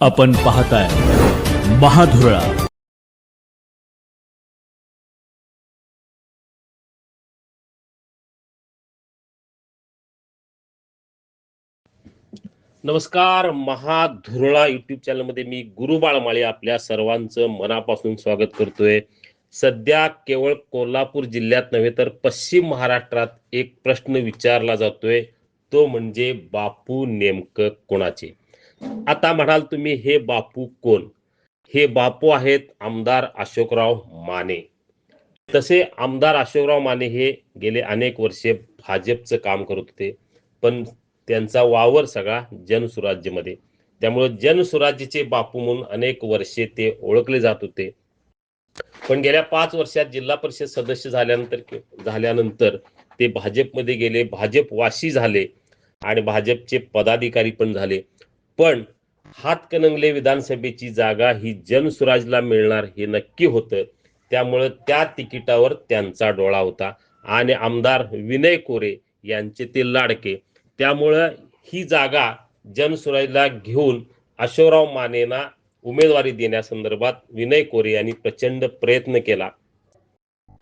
आपण पाहताय महाधुरळा. नमस्कार महाधुरळा युट्यूब चॅनलमध्ये मी गुरु बाळमाळे आपल्या सर्वांचं मनापासून स्वागत करतोय. सध्या केवळ कोल्हापूर जिल्ह्यात नव्हे तर पश्चिम महाराष्ट्रात एक प्रश्न विचारला जातोय. तो म्हणजे बापू नेमकं कोणाचे? आता म्हणाल तुम्ही हे बापू कोण? हे बापू आहेत आमदार अशोकराव माने. तसे आमदार अशोकराव माने हे गेले अनेक वर्षे भाजपचं काम करत होते पण त्यांचा वावर सगळा जनसुराज्यमध्ये. त्यामुळे जनसुराज्यचे बापू म्हणून अनेक वर्षे ते ओळखले जात होते. पण गेल्या पाच वर्षात जिल्हा परिषद सदस्य झाल्यानंतर झाल्यानंतर ते भाजपमध्ये गेले भाजप वाशी झाले आणि भाजपचे पदाधिकारी पण झाले. पण हातकणंगले विधानसभेची जागा ही जनसुराजला मिळणार हे नक्की होतं. त्यामुळं त्या तिकिटावर त्यांचा डोळा होता. आणि आमदार विनय कोरे यांचे ते लाडके. त्यामुळं ही जागा जनसुराजला घेऊन अशोकराव मानेना उमेदवारी देण्यासंदर्भात विनय कोरे यांनी प्रचंड प्रयत्न केला.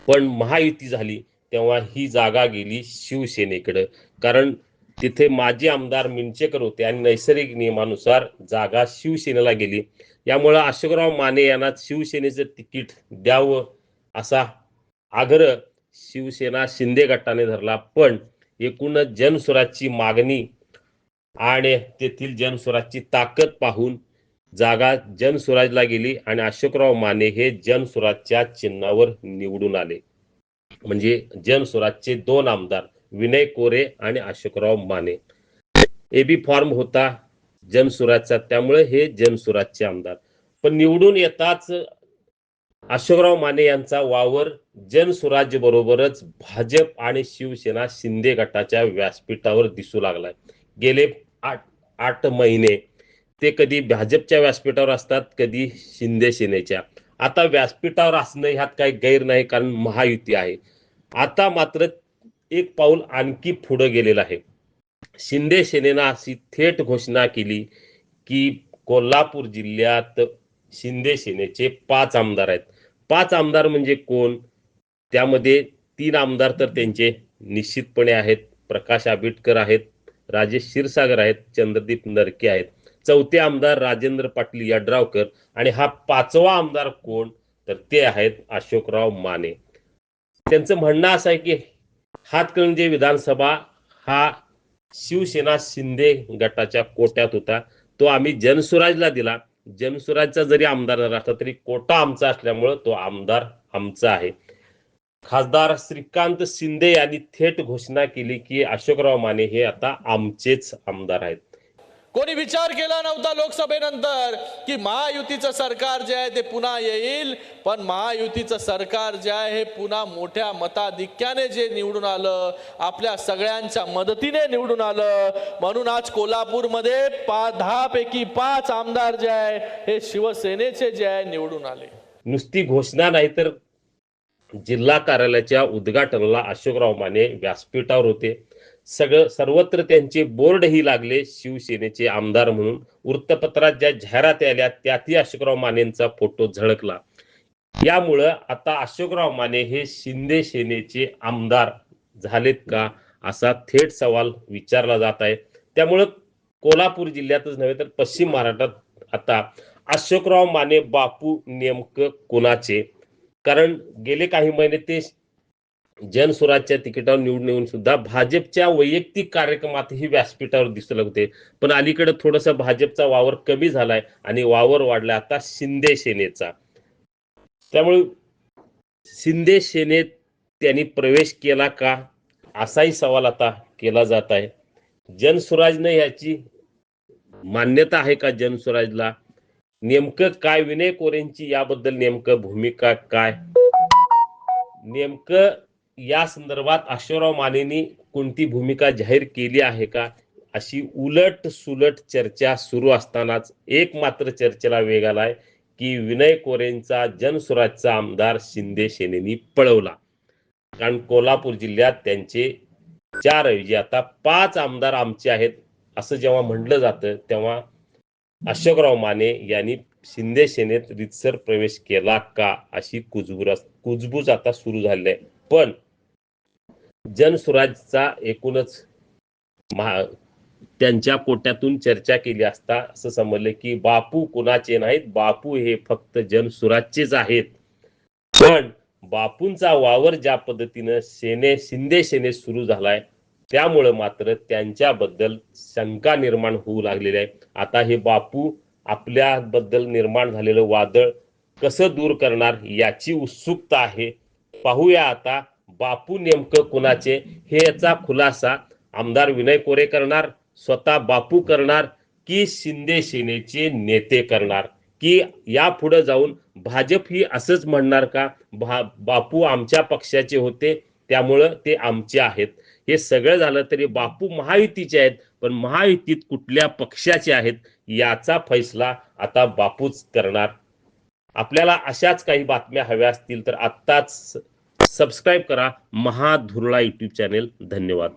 पण महायुती झाली तेव्हा ही जागा गेली शिवसेनेकडं. कारण तिथे माजी आमदार मिंचेकर होते आणि नैसर्गिक नियमानुसार जागा शिवसेनेला गेली. यामुळे अशोकराव माने यांना शिवसेनेचं तिकीट द्यावं असा आग्रह शिवसेना शिंदे गटाने धरला. पण एकूणच जनस्वराजची मागणी आणि तेथील जनस्वराजची ताकद पाहून जागा जनस्वराजला गेली आणि अशोकराव माने हे जनस्वराजच्या चिन्हावर निवडून आले. म्हणजे जनस्वराजचे दोन आमदार विनय कोरे आणि अशोकराव माने. एबी फॉर्म होता जमसुराजचा त्यामुळे हे जमसुराजचे आमदार. पण निवडून येताच अशोकराव माने यांचा वावर जनसुराज्य बरोबरच भाजप आणि शिवसेना शिंदे गटाच्या व्यासपीठावर दिसू लागलाय. गेले आठ आठ महिने ते कधी भाजपच्या व्यासपीठावर असतात कधी शिंदे सेनेच्या. आता व्यासपीठावर असणं ह्यात काही गैर नाही कारण महायुती आहे. आता मात्र एक पाऊल आणखी पुढे गेलेलं आहे. शिंदे सेनेनं अशी थेट घोषणा केली की कोल्हापूर जिल्ह्यात शिंदे सेनेचे पाच आमदार आहेत. पाच आमदार म्हणजे कोण? त्यामध्ये तीन आमदार तर त्यांचे निश्चितपणे आहेत. प्रकाश आंबेडकर आहेत राजेश क्षीरसागर आहेत चंद्रदीप नरके आहेत. चौथे आमदार राजेंद्र पाटील यड्रावकर आणि हा पाचवा आमदार कोण? तर ते आहेत अशोकराव माने. त्यांचं म्हणणं असं आहे की हातकणंगले विधानसभा हा शिवसेना शिंदे गटाच्या कोट्यात होता तो आम्ही जनसुराजला दिला. जनसुराजचा जरी आमदार झाला असला तरी कोटा आमचा असल्यामुळं तो आमदार आमचा आहे. खासदार श्रीकांत शिंदे यांनी थेट घोषणा केली की अशोकराव माने हे आता आमचेच आमदार आहेत. कोणी विचार केला नव्हता लोकसभेनंतर की महायुतीचं सरकार जे आहे ते पुन्हा येईल पण महायुतीचं सरकार जे आहे हे पुन्हा मोठ्या मताधिक्याने जे निवडून आलं आपल्या सगळ्यांच्या मदतीने निवडून आलं. म्हणून आज कोल्हापूरमध्ये पा दहा पैकी पाच आमदार जे आहे हे शिवसेनेचे जे आहे निवडून आले. नुसती घोषणा नाही तर जिल्हा कार्यालयाच्या उद्घाटनाला अशोकराव माने व्यासपीठावर होते. सगळं सर्वत्र त्यांचे बोर्डही लागले शिवसेनेचे आमदार म्हणून. वृत्तपत्रात ज्या जाहिराती आल्या त्यातही अशोकराव मानेंचा फोटो झळकला. यामुळं आता अशोकराव माने हे शिंदे सेनेचे आमदार झालेत का असा थेट सवाल विचारला जात आहे. त्यामुळं कोल्हापूर जिल्ह्यातच नव्हे तर पश्चिम महाराष्ट्रात आता अशोकराव माने बापू नेमकं कोणाचे? कारण गेले काही महिने ते जनसुराजच्या तिकिटावर निवडून येऊन सुद्धा भाजपच्या वैयक्तिक कार्यक्रमातही व्यासपीठावर दिसू लागते पण अलीकडे थोडस भाजपचा वावर कमी झालाय आणि वावर वाढलाय आता शिंदे सेनेचा. त्यामुळे शिंदे सेनेत त्यांनी प्रवेश केला का? असाही सवाल आता केला जात आहे. जनसुराजनं याची मान्यता आहे का जनसुराजला नेमकं काय विनय कोरेंची याबद्दल नेमकं भूमिका काय? नेमकं या संदर्भात अशोकराव मानेनी कोणती भूमिका जाहीर केली आहे का? अशी उलट सुलट चर्चा सुरू असतानाच एक मात्र चर्चेला वेग आलाय की विनय कोरेंचा जनसुराजचा आमदार शिंदे सेनेनी पळवला. कारण कोल्हापूर जिल्ह्यात त्यांचे चार ऐवजी आता पाच आमदार आमचे आहेत असं जेव्हा म्हटलं जातं तेव्हा अशोकराव माने यांनी शिंदे सेनेत रितसर प्रवेश केला का? अशी कुजबुरा कुजबूज आता सुरू झाली आहे. पण जनसुराजचा एकूणच महा त्यांच्या कोट्यातून चर्चा केली असता असं समजलं की बापू कुणाचे नाहीत? बापू हे फक्त जनसुराजचेच आहेत. पण बापूंचा वावर ज्या पद्धतीनं सेने शिंदे सेने सुरू झालाय त्यामुळं मात्र त्यांच्याबद्दल शंका निर्माण होऊ लागलेली आहे. आता हे बापू आपल्याबद्दल निर्माण झालेलं वादळ कसं दूर करणार याची उत्सुकता आहे. पाहूया आता बापू नेमकं कुणाचे? हे याचा खुलासा आमदार विनय कोरे करणार स्वतः बापू करणार की शिंदे सेनेचे नेते करणार? की यापुढे जाऊन भाजप ही असंच म्हणणार का? भा बापू आमच्या पक्षाचे होते त्यामुळं ते आमचे आहेत. हे सगळं झालं तरी बापू महायुतीचे आहेत पण महायुतीत कुठल्या पक्षाचे आहेत याचा फैसला आता बापूच करणार. आपल्याला अशाच काही बातम्या हव्या असतील तर आत्ताच सबस्क्राईब करा. महाधुरळा यूट्यूब चॅनेल धन्यवाद.